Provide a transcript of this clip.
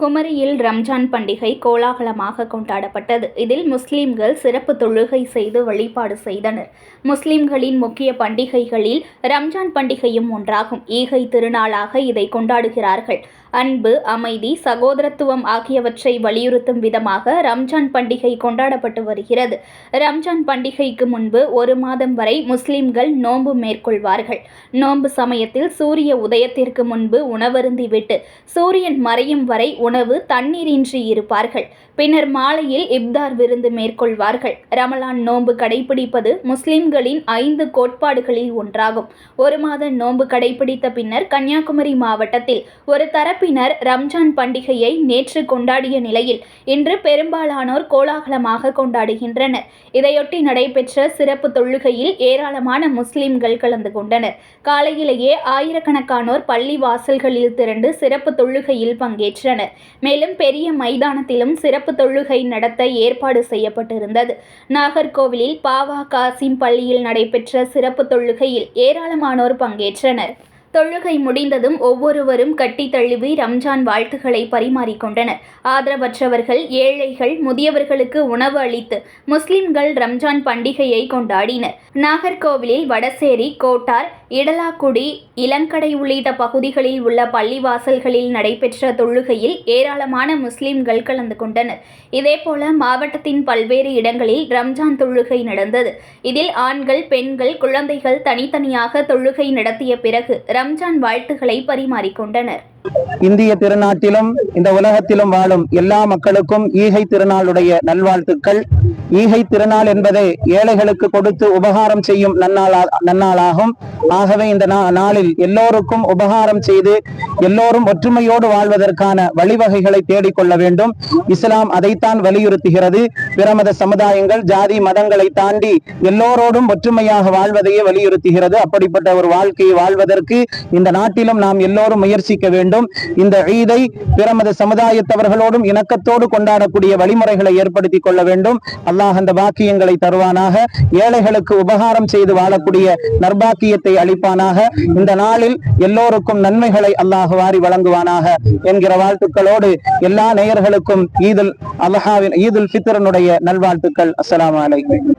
குமரியில் ரம்ஜான் பண்டிகை கோலாகலமாக கொண்டாடப்பட்டது. இதில் முஸ்லிம்கள் சிறப்பு தொழுகை செய்து வழிபாடு செய்தனர். முஸ்லிம்களின் முக்கிய பண்டிகைகளில் ரம்ஜான் பண்டிகையும் ஒன்றாகும். ஈகை திருநாளாக இதை கொண்டாடுகிறார்கள். அன்பு அமைதி சகோதரத்துவம் ஆகியவற்றை வலியுறுத்தும் விதமாக ரம்ஜான் பண்டிகை கொண்டாடப்பட்டு வருகிறது. ரம்ஜான் பண்டிகைக்கு முன்பு ஒரு மாதம் வரை முஸ்லிம்கள் நோன்பு மேற்கொள்வார்கள். நோன்பு சமயத்தில் சூரிய உதயத்திற்கு முன்பு உணவருந்திவிட்டு சூரியன் மறையும் வரை உணவு தண்ணீரின்றி இருப்பார்கள். பின்னர் மாலையில் இப்தார் விருந்து மேற்கொள்வார்கள். ரமலான் நோன்பு கடைபிடிப்பது முஸ்லிம்களின் ஐந்து கோட்பாடுகளில் ஒன்றாகும். ஒரு மாத நோன்பு கடைபிடித்த பின்னர் கன்னியாகுமரி மாவட்டத்தில் ஒரு தரப்பினர் ரம்ஜான் பண்டிகையை நேற்று கொண்டாடிய நிலையில் இன்று பெரும்பாலானோர் கோலாகலமாக கொண்டாடுகின்றனர். இதையொட்டி நடைபெற்ற சிறப்பு தொழுகையில் ஏராளமான முஸ்லிம்கள் கலந்து கொண்டனர். காலையிலேயே ஆயிரக்கணக்கானோர் பள்ளி வாசல்களில் திரண்டு சிறப்பு தொழுகையில் பங்கேற்றனர். மேலும் பெரிய மைதானத்திலும் சிறப்பு தொழுகை நடத்த ஏற்பாடு செய்யப்பட்டிருந்தது. நாகர்கோவிலில் பாவா காசிம் பள்ளியில் நடைபெற்ற சிறப்பு தொழுகையில் ஏராளமானோர் பங்கேற்றனர். தொழுகை முடிந்ததும் ஒவ்வொருவரும் கட்டி தழுவி ரம்ஜான் வாழ்த்துக்களை பரிமாறிக்கொண்டனர். ஆதரவற்றவர்கள் ஏழைகள் முதியவர்களுக்கு உணவு அளித்து முஸ்லிம்கள் ரம்ஜான் பண்டிகையை கொண்டாடினர். நாகர்கோவிலில் வடசேரி கோட்டார் இடலாக்குடி இளங்கடை உள்ளிட்ட பகுதிகளில் உள்ள பள்ளிவாசல்களில் நடைபெற்ற தொழுகையில் ஏராளமான முஸ்லிம்கள் கலந்து கொண்டனர். இதேபோல மாவட்டத்தின் பல்வேறு இடங்களில் ரம்ஜான் தொழுகை நடந்தது. இதில் ஆண்கள் பெண்கள் குழந்தைகள் தனித்தனியாக தொழுகை நடத்திய பிறகு ரம்ஜான் வாழ்த்துக்களை பரிமாறிக்கொண்டனர். இந்திய திருநாட்டிலும் இந்த உலகத்திலும் வாழும் எல்லா மக்களுக்கும் ஈகை திருநாளுடைய நல்வாழ்த்துக்கள். ஈகை திருநாள் என்பதை ஏழைகளுக்கு கொடுத்து உபகாரம் செய்யும் நன்னாளா நன்னாளாகும். ஆகவே இந்த நாளில் எல்லோருக்கும் உபகாரம் செய்து எல்லோரும் ஒற்றுமையோடு வாழ்வதற்கான வழிவகைகளை தேடிக்கொள்ள வேண்டும். இஸ்லாம் அதைத்தான் வலியுறுத்துகிறது. பிரமத சமுதாயங்கள் ஜாதி மதங்களை தாண்டி எல்லோரோடும் ஒற்றுமையாக வாழ்வதையே வலியுறுத்துகிறது. அப்படிப்பட்ட ஒரு வாழ்க்கையை வாழ்வதற்கு இந்த நாட்டிலும் நாம் எல்லோரும் முயற்சிக்க வேண்டும். இந்த ஈதை பிறமது சமுதாயத்தவர்களோடும் இணக்கத்தோடு கொண்டாடக்கூடிய வழிமுறைகளை ஏற்படுத்தி கொள்ள வேண்டும். அல்லாஹ் அந்த பாக்கியங்களை தருவானாக. ஏழைகளுக்கு உபகாரம் செய்து வாழக்கூடிய நர்பாக்கியத்தை அளிப்பானாக. இந்த நாளில் எல்லோருக்கும் நன்மைகளை அல்லாஹ் வாரி வழங்குவானாக. என்கிற வாழ்த்துக்களோடு எல்லா நேயர்களுக்கும் ஈதுல் அல்லாஹாவின் ஈதுல் ஃபித்ரனுடைய நல்வாழ்த்துக்கள். அஸ்லாம் அலைக்கும்.